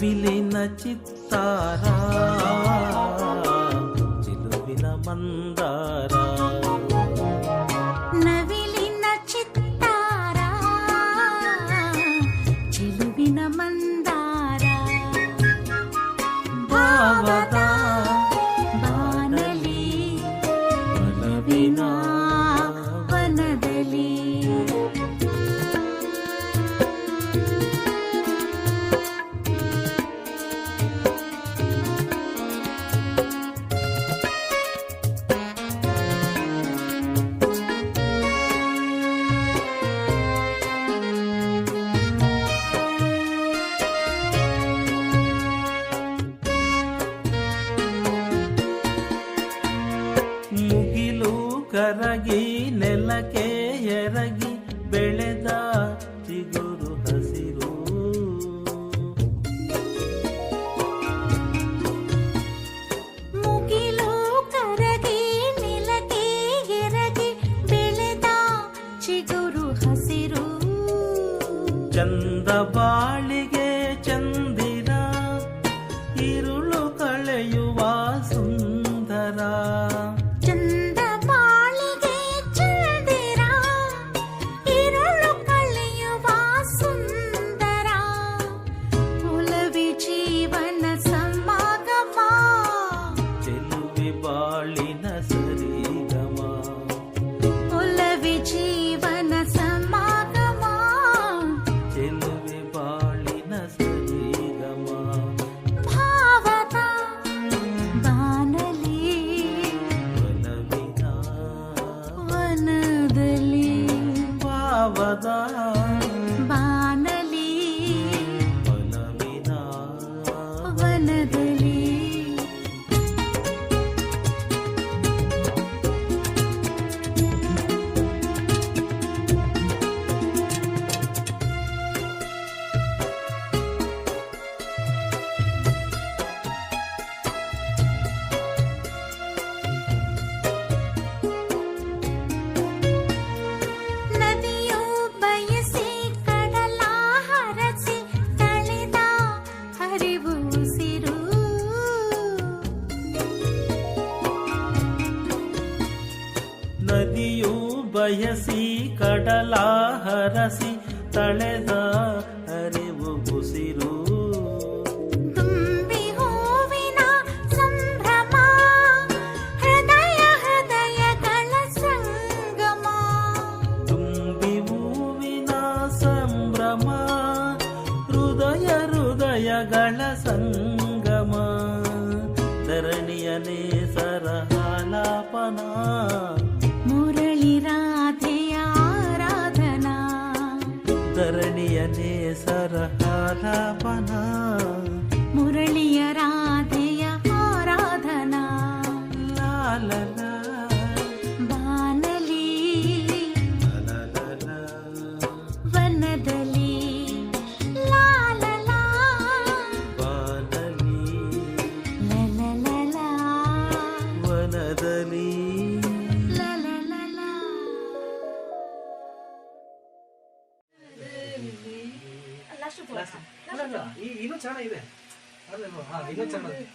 విలిన చిత్తారా చిలువిన మంద ಕರಗಿ ನೆಲಕ್ಕೆ ಎರಗಿ ಬೆಳೆದ ಚಿಗುರು ಹಸಿರು. ಮುಗಿಲು ಕರಗಿ ನೆಲಕ್ಕೆ ಎರಗಿ ಬೆಳೆದ ಚಿಗುರು ಹಸಿರು. ಚಂದ ಬಾಳಿಗೆ ಚಂದಿರ ഇരുಳು మారిన సరిగమా ఒలవి జీవన సమాగమా? చెలువి బాళిన సరిగమా భావత బానలి వనవిన? వనదలి. భావదా ಬಯಸಿ ಕಡಲ ಹರಸಿ ತಳೆದ ಅರಿವು ಉಸಿರು. ತುಂಬಿ ಹೂವಿನ ಸಂಭ್ರಮ ಹೃದಯ ಹೃದಯಗಳ ಸಂಗಮ. ತುಂಬಿ ಹೂವಿನ ಸಂಭ್ರಮ ಹೃದಯ ಹೃದಯಗಳ ಸಂಗಮ. ಧರಣಿಯನೇ ಸರಹಾಲಾಪನ ಈ- ಇನ್ನೂ ಚೆನ್ನಾಗಿದೆ ಅದೇ ಇನ್ನೂ ಚೆನ್ನಾಗಿದೆ